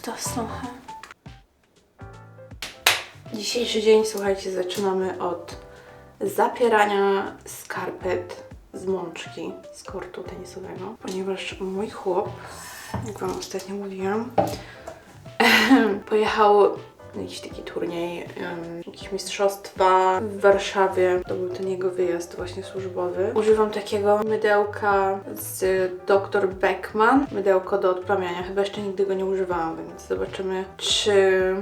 usta trochę. Dzisiejszy dzień, słuchajcie, zaczynamy od zapierania skarpet z mączki z kortu tenisowego, ponieważ mój chłop, jak Wam ostatnio mówiłam, pojechał jakiś taki turniej, um, jakieś mistrzostwa w Warszawie. To był ten jego wyjazd właśnie służbowy. Używam takiego mydełka z Dr. Beckman. Mydełko do odplamiania. Chyba jeszcze nigdy go nie używałam, więc zobaczymy, czy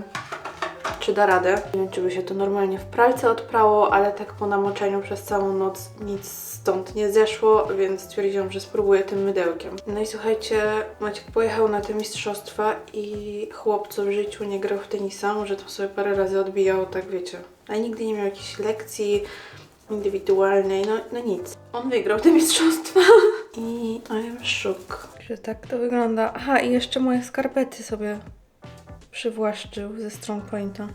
czy da radę. Nie wiem, czy by się to normalnie w pralce odprało, ale tak po namoczeniu przez całą noc nic stąd nie zeszło, więc stwierdziłam, że spróbuję tym mydełkiem. No i słuchajcie, Maciek pojechał na te mistrzostwa i chłop, co w życiu nie grał w tenisa, może tam sobie parę razy odbijał, tak wiecie. Ale nigdy nie miał jakiejś lekcji indywidualnej, no, no nic. On wygrał te mistrzostwa i I'm shook, że tak to wygląda. Aha, i jeszcze moje skarpety sobie przywłaszczył ze Strong Pointa.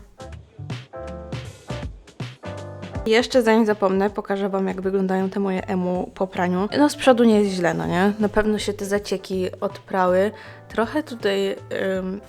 Jeszcze zanim zapomnę, pokażę Wam, jak wyglądają te moje emu po praniu. No z przodu nie jest źle, no nie? Na pewno się te zacieki odprały. Trochę tutaj ym,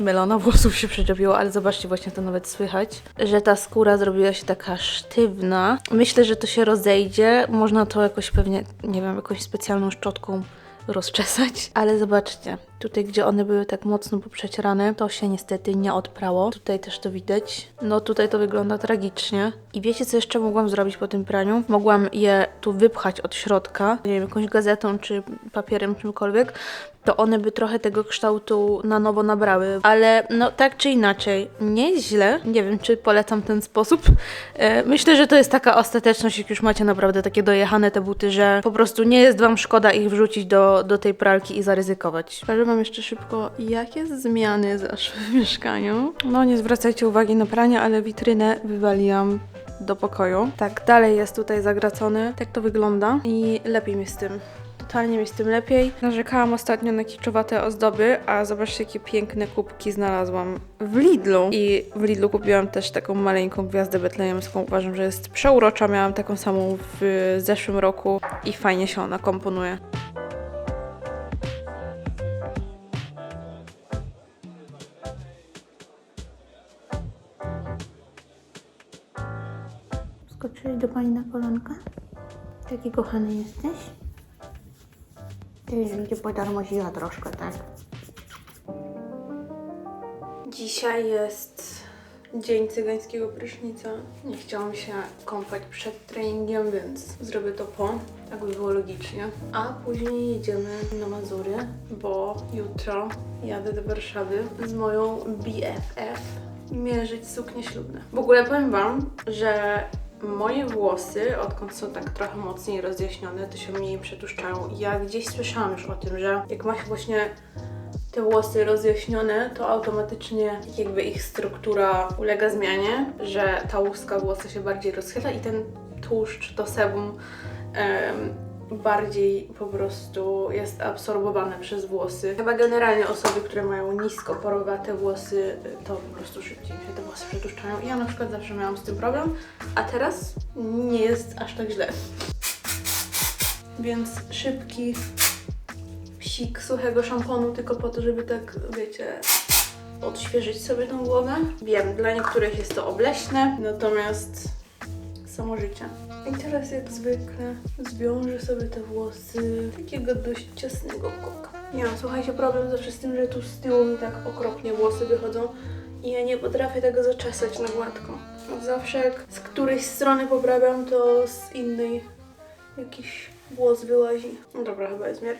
melona włosów się przyczepiło, ale zobaczcie, właśnie to nawet słychać, że ta skóra zrobiła się taka sztywna. Myślę, że to się rozejdzie. Można to jakoś pewnie, nie wiem, jakąś specjalną szczotką rozczesać, ale zobaczcie, tutaj gdzie one były tak mocno poprzecierane, to się niestety nie odprało. Tutaj też to widać. No tutaj to wygląda tragicznie. I wiecie co jeszcze mogłam zrobić po tym praniu? Mogłam je tu wypchać od środka, nie wiem, jakąś gazetą czy papierem, czymkolwiek, to one by trochę tego kształtu na nowo nabrały. Ale no tak czy inaczej, nie jest źle. Nie wiem, czy polecam ten sposób. E, Myślę, że to jest taka ostateczność, jak już macie naprawdę takie dojechane te buty, że po prostu nie jest wam szkoda ich wrzucić do, do tej pralki i zaryzykować. Wam jeszcze szybko, jakie zmiany zaszły w mieszkaniu. No nie zwracajcie uwagi na pranie, ale witrynę wywaliłam do pokoju. Tak, dalej jest tutaj zagracony. Tak to wygląda i lepiej mi z tym. Totalnie mi z tym lepiej. Narzekałam ostatnio na kiczowate ozdoby, a zobaczcie, jakie piękne kubki znalazłam w Lidlu. I w Lidlu kupiłam też taką maleńką gwiazdę betlejemską. Uważam, że jest przeurocza. Miałam taką samą w zeszłym roku i fajnie się ona komponuje. Skoczyłeś do pani na kolanka? Taki kochany jesteś? Ty już mi cię podarmoziła troszkę, tak? Dzisiaj jest dzień cygańskiego prysznica. Nie chciałam się kąpać przed treningiem, więc zrobię to po, tak by było logicznie. A później jedziemy na Mazury, bo jutro jadę do Warszawy z moją BFF mierzyć suknie ślubne. W ogóle powiem Wam, że moje włosy, odkąd są tak trochę mocniej rozjaśnione, to się mniej przetuszczają. Ja gdzieś słyszałam już o tym, że jak ma się właśnie te włosy rozjaśnione, to automatycznie jakby ich struktura ulega zmianie, że ta łuska włosa się bardziej rozchyla i ten tłuszcz, to sebum bardziej po prostu jest absorbowane przez włosy. Chyba generalnie osoby, które mają nisko porowate włosy, to po prostu szybciej się te włosy przetuszczają. I ja na przykład zawsze miałam z tym problem, a teraz nie jest aż tak źle. Więc szybki psik suchego szamponu tylko po to, żeby tak, wiecie, odświeżyć sobie tą głowę. Wiem, dla niektórych jest to obleśne, natomiast samo życie. I teraz jak zwykle zwiążę sobie te włosy takiego dość ciasnego koka. Ja mam, słuchajcie, problem zawsze z tym, że tu z tyłu mi tak okropnie włosy wychodzą i ja nie potrafię tego zaczesać na gładko. Zawsze jak z którejś strony poprawiam, to z innej jakiś włos wyłazi. No dobra, chyba jest miarę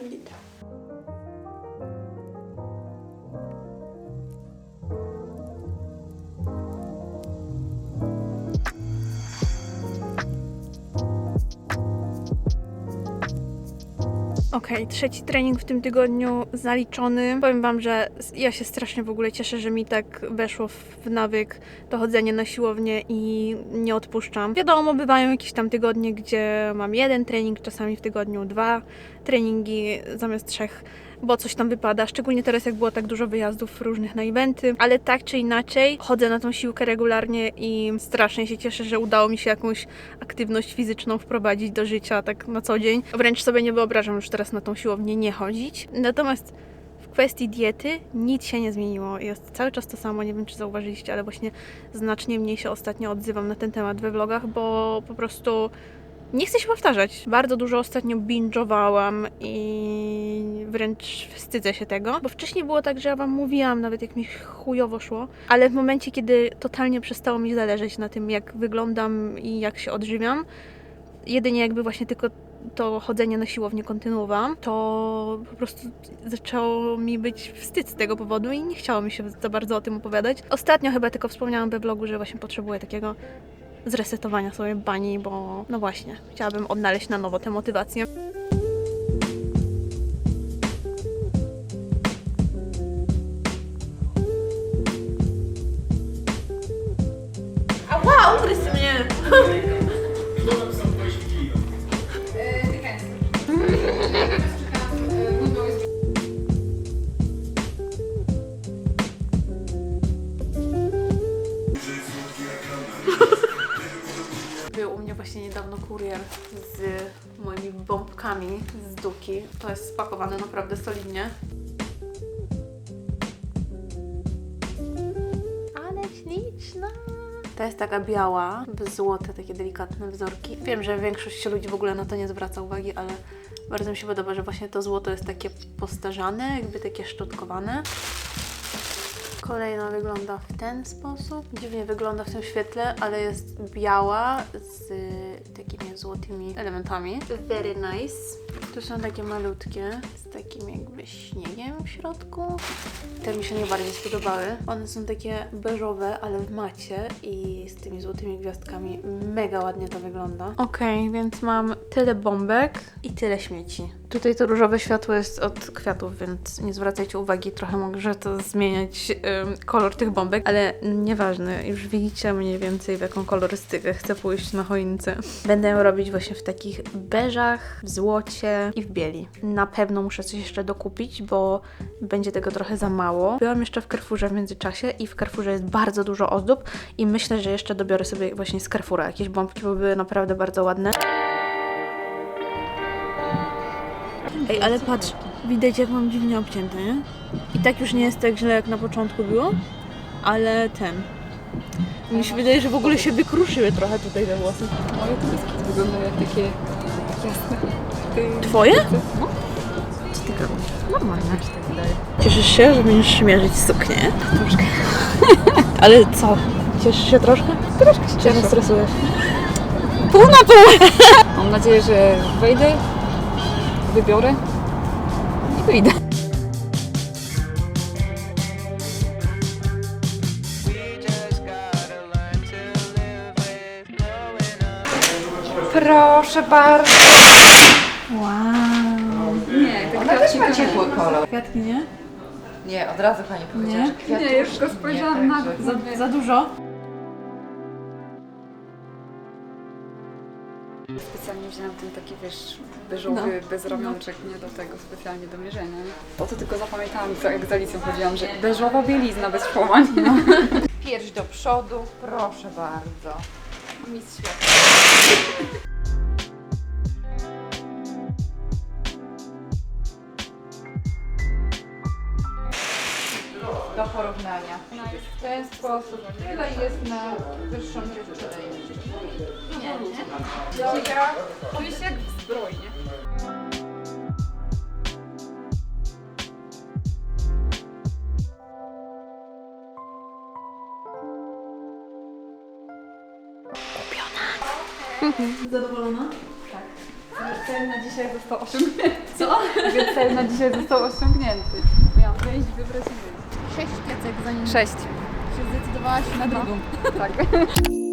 Okej, trzeci trening w tym tygodniu zaliczony. Powiem Wam, że ja się strasznie w ogóle cieszę, że mi tak weszło w nawyk to chodzenie na siłownię i nie odpuszczam. Wiadomo, bywają jakieś tam tygodnie, gdzie mam jeden trening, czasami w tygodniu dwa treningi zamiast trzech, bo coś tam wypada. Szczególnie teraz, jak było tak dużo wyjazdów różnych na eventy, ale tak czy inaczej chodzę na tą siłkę regularnie i strasznie się cieszę, że udało mi się jakąś aktywność fizyczną wprowadzić do życia tak na co dzień. Wręcz sobie nie wyobrażam już teraz na tą siłownię nie chodzić. Natomiast kwestii diety nic się nie zmieniło. Jest cały czas to samo. Nie wiem, czy zauważyliście, ale właśnie znacznie mniej się ostatnio odzywam na ten temat we vlogach, bo po prostu nie chcę się powtarzać. Bardzo dużo ostatnio binge'owałam i wręcz wstydzę się tego, bo wcześniej było tak, że ja Wam mówiłam, nawet jak mi chujowo szło, ale w momencie, kiedy totalnie przestało mi zależeć na tym, jak wyglądam i jak się odżywiam, jedynie jakby właśnie tylko to chodzenie na siłownię kontynuowałam, to po prostu zaczęło mi być wstyd z tego powodu i nie chciało mi się za bardzo o tym opowiadać. Ostatnio chyba tylko wspomniałam we vlogu, że właśnie potrzebuję takiego zresetowania sobie bani, bo no właśnie, chciałabym odnaleźć na nowo tę motywację. Ała, ugryzł mnie! Spakowane naprawdę solidnie. Ale śliczna! To jest taka biała, złote, takie delikatne wzorki. Wiem, że większość ludzi w ogóle na to nie zwraca uwagi, ale bardzo mi się podoba, że właśnie to złoto jest takie postarzane, jakby takie szczotkowane. Kolejna wygląda w ten sposób. Dziwnie wygląda w tym świetle, ale jest biała z takimi złotymi elementami. Very nice. Tu są takie malutkie, z takim jakby śniegiem w środku. Te mi się najbardziej spodobały. One są takie beżowe, ale w macie i z tymi złotymi gwiazdkami. Mega ładnie to wygląda. Okej, więc mam tyle bombek i tyle śmieci. Tutaj to różowe światło jest od kwiatów, więc nie zwracajcie uwagi. Trochę może to zmieniać kolor tych bombek, ale nieważne. Już widzicie mniej więcej w jaką kolorystykę chcę pójść na choince. Będę robić właśnie w takich beżach, w złocie i w bieli. Na pewno muszę coś jeszcze dokupić, bo będzie tego trochę za mało. Byłam jeszcze w Carrefourze w międzyczasie i w Carrefourze jest bardzo dużo ozdób i myślę, że jeszcze dobiorę sobie właśnie z Carrefoura jakieś bombki, bo były naprawdę bardzo ładne. Ej, ale patrz, widać jak mam dziwnie obcięte, nie? I tak już nie jest tak źle jak na początku było, ale ten... Mi się wydaje, że w ogóle się wykruszyły trochę tutaj te włosy. Moje turyski wyglądają jak takie jasne. Ty... Twoje? No, Co ty gadasz? Normalnie. się tak wydaje. Cieszysz się, że będziesz mierzyć suknię? Troszkę. ale co? Cieszysz się troszkę? Troszkę się Czy cieszę. się stresujesz? Pół na pół! Mam nadzieję, że wejdę, wybiorę i wyjdę. Proszę bardzo. Wow. Nie, te Ona też ma to ciepły kolor. Kwiatki, nie? Nie, od razu pani powiedziała, Nie? że kwiatuszki. Nie, już tylko spojrzałam na- także- za- Za dużo? Specjalnie wzięłam ten taki, wiesz, beżowy, bez ramionczek, nie do tego, specjalnie do mierzenia. nie? Po to tylko zapamiętałam, co- jak z Alicją chodziłam, że beżowa bielizna bez połań. No. Pierś do przodu, proszę bardzo. Mistrz świata. Porównania. W ten sposób tyle jest na wyższą dziewczynę. Nie, nie. Dobra. Czuję się jak w zbroi, nie? Zadowolona? Cel na dzisiaj został osiągnięty. Co? Cel na dzisiaj został osiągnięty. Miałam wyjść, wybrać i wyjść. Sześć kiecek zanim Sześć. się zdecydowałaś Na drugą. Tak.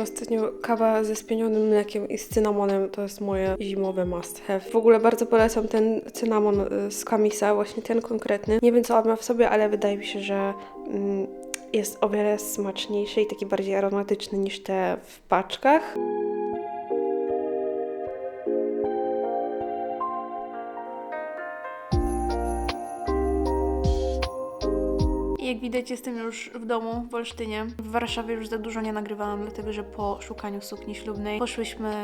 że ostatnio kawa ze spienionym mlekiem i z cynamonem to jest moje zimowe must have. W ogóle bardzo polecam ten cynamon y, z Kamisa, właśnie ten konkretny. Nie wiem co on ma w sobie, ale wydaje mi się, że mm, jest o wiele smaczniejszy i taki bardziej aromatyczny niż te w paczkach. Widać, jestem już w domu w Olsztynie. W Warszawie już za dużo nie nagrywałam, dlatego że po szukaniu sukni ślubnej poszłyśmy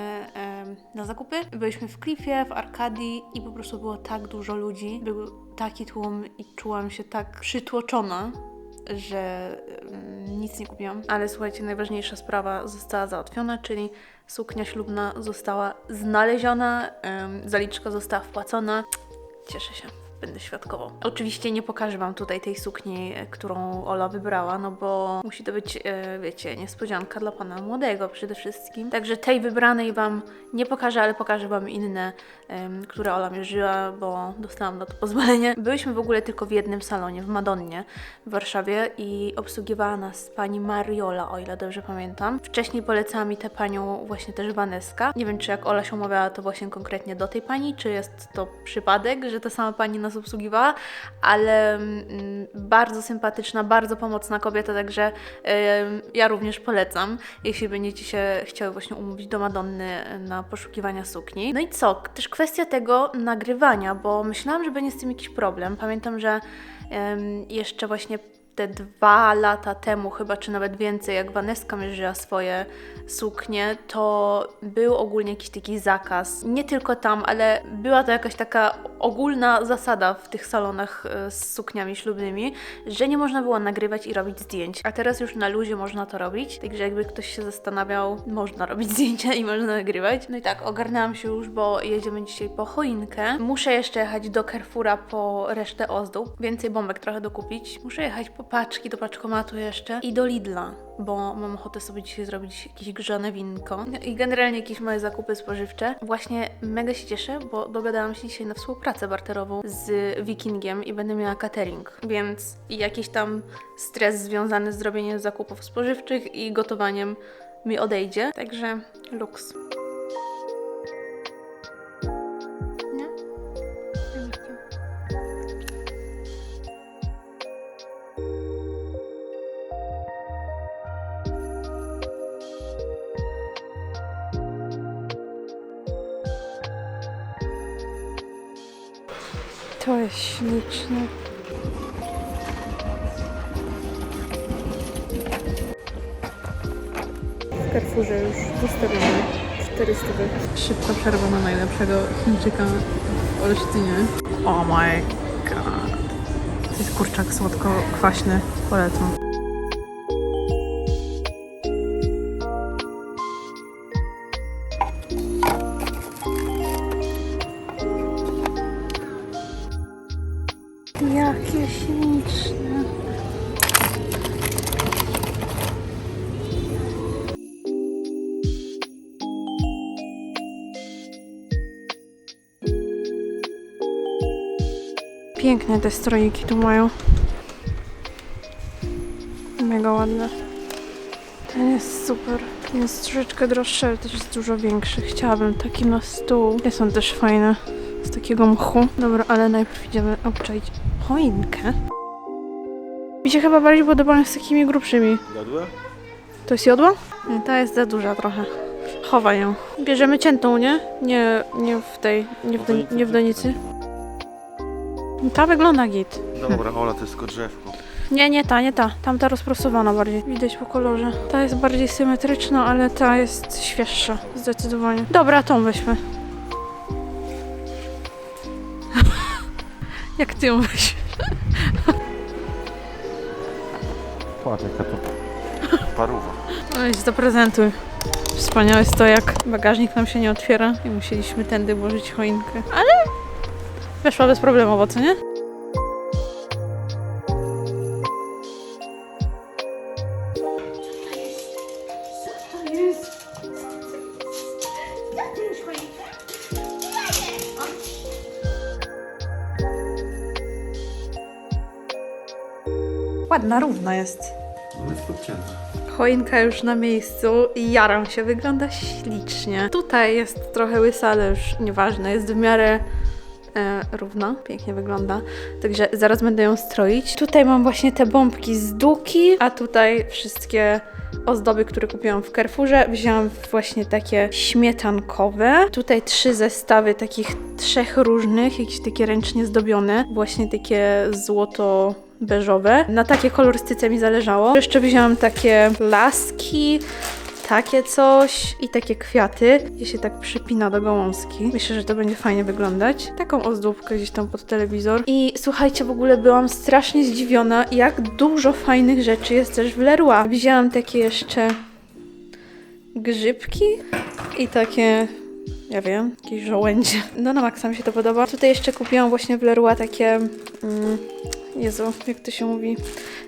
na zakupy. Byliśmy w Klifie, w Arkadii i po prostu było tak dużo ludzi. Był taki tłum i czułam się tak przytłoczona, że nic nie kupiłam. Ale słuchajcie, najważniejsza sprawa została załatwiona, czyli suknia ślubna została znaleziona, zaliczka została wpłacona. Cieszę się. Będę świadkową. Oczywiście nie pokażę Wam tutaj tej sukni, e, którą Ola wybrała, no bo musi to być, e, wiecie, niespodzianka dla pana młodego przede wszystkim. Także tej wybranej Wam nie pokażę, ale pokażę Wam inne, które Ola mierzyła, bo dostałam na to pozwolenie. Byliśmy w ogóle tylko w jednym salonie, w Madonnie w Warszawie i obsługiwała nas pani Mariola, o ile dobrze pamiętam. Wcześniej polecała mi tę panią właśnie też Waneska. Nie wiem, czy jak Ola się umawiała, to właśnie konkretnie do tej pani, czy jest to przypadek, że ta sama pani nas obsługiwała, ale mm, bardzo sympatyczna, bardzo pomocna kobieta, także ja również polecam, jeśli będziecie się chciały właśnie umówić do Madonny na poszukiwania sukni. No i co? Też kwestia tego nagrywania, bo myślałam, że będzie z tym jakiś problem. Pamiętam, że jeszcze właśnie te dwa lata temu, chyba czy nawet więcej, jak Waneska mierzyła swoje suknie, to był ogólnie jakiś taki zakaz. Nie tylko tam, ale była to jakaś taka ogólna zasada w tych salonach e, z sukniami ślubnymi, że nie można było nagrywać i robić zdjęć. A teraz już na luzie można to robić, także jakby ktoś się zastanawiał, można robić zdjęcia i można nagrywać. No i tak, ogarnęłam się już, bo jedziemy dzisiaj po choinkę. Muszę jeszcze jechać do Carrefoura po resztę ozdób, więcej bombek trochę dokupić. Muszę jechać po paczki do paczkomatu jeszcze i do Lidla, bo mam ochotę sobie dzisiaj zrobić jakieś grzane winko i generalnie jakieś moje zakupy spożywcze. Właśnie mega się cieszę, bo dogadałam się dzisiaj na współpracę barterową z Wikingiem i będę miała catering, więc jakiś tam stres związany z robieniem zakupów spożywczych i gotowaniem mi odejdzie, także luks. To jest śliczne. W Carrefourze już zostawiamy 400. Szybka przerwa na najlepszego Chińczyka w Olsztynie. Oh my god. To jest kurczak słodko-kwaśny. Polecam. Piękne te strojiki tu mają. Mega ładne. Ten jest super. Ten jest troszeczkę droższy, ale też jest dużo większy. Chciałabym taki na stół. Te są też fajne. Z takiego mchu. Dobra, ale najpierw idziemy obczaić choinkę. Mi się chyba bardziej podobają z takimi grubszymi. Jadłe? To jest jodła? Nie, ta jest za duża trochę. Chowaj ją. Bierzemy ciętą, nie? Nie, nie w tej, nie w, do, nie w donicy. Ta wygląda git. Dobra, Ola, to jest tylko drzewko. Nie, nie ta, nie ta. Tamta rozprostowana bardziej. Widać po kolorze. Ta jest bardziej symetryczna, ale ta jest świeższa. Zdecydowanie. Dobra, tą weźmy. Jak ty ją weź? Patrz, jaka to paruwa. Weź, zaprezentuj. Wspaniałe jest to, jak bagażnik nam się nie otwiera i musieliśmy tędy włożyć choinkę. Ale weszła bezproblemowo, co nie? Ładna, równa jest. No jest podcięta. Choinka już na miejscu i jaram się, wygląda ślicznie. Tutaj jest trochę łysa, ale już nieważne, jest w miarę e, równa, pięknie wygląda. Także zaraz będę ją stroić. Tutaj mam właśnie te bombki z Duki, a tutaj wszystkie ozdoby, które kupiłam w Carrefourze. Wzięłam właśnie takie śmietankowe. Tutaj trzy zestawy takich trzech różnych, jakieś takie ręcznie zdobione. Właśnie takie złoto beżowe. Na takie kolorystyce mi zależało. Jeszcze wzięłam takie laski, takie coś i takie kwiaty, gdzie się tak przypina do gałązki. Myślę, że to będzie fajnie wyglądać. Taką ozdóbkę gdzieś tam pod telewizor. I słuchajcie, w ogóle byłam strasznie zdziwiona, jak dużo fajnych rzeczy jest też w Leroy. Wzięłam takie jeszcze grzybki i takie ja wiem, jakieś żołędzie. No na maksa mi się to podoba. Tutaj jeszcze kupiłam właśnie w Leroy takie, mm, Jezu, jak to się mówi,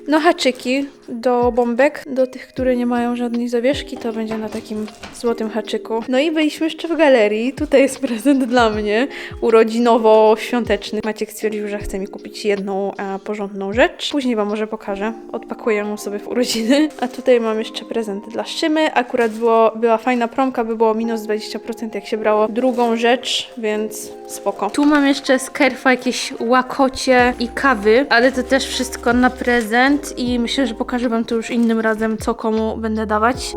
no haczyki do bombek, do tych, które nie mają żadnej zawieszki, to będzie na takim złotym haczyku. No i byliśmy jeszcze w galerii, tutaj jest prezent dla mnie, urodzinowo-świąteczny. Maciek stwierdził, że chce mi kupić jedną e, porządną rzecz. Później wam może pokażę, odpakuję ją sobie w urodziny. A tutaj mam jeszcze prezent dla Szymy, akurat było, była fajna promka, by było minus 20% jak się brało drugą rzecz, więc spoko. Tu mam jeszcze z Kerfa jakieś łakocie i kawy, ale to też wszystko na prezent i myślę, że pokażę wam to już innym razem, co komu będę dawać.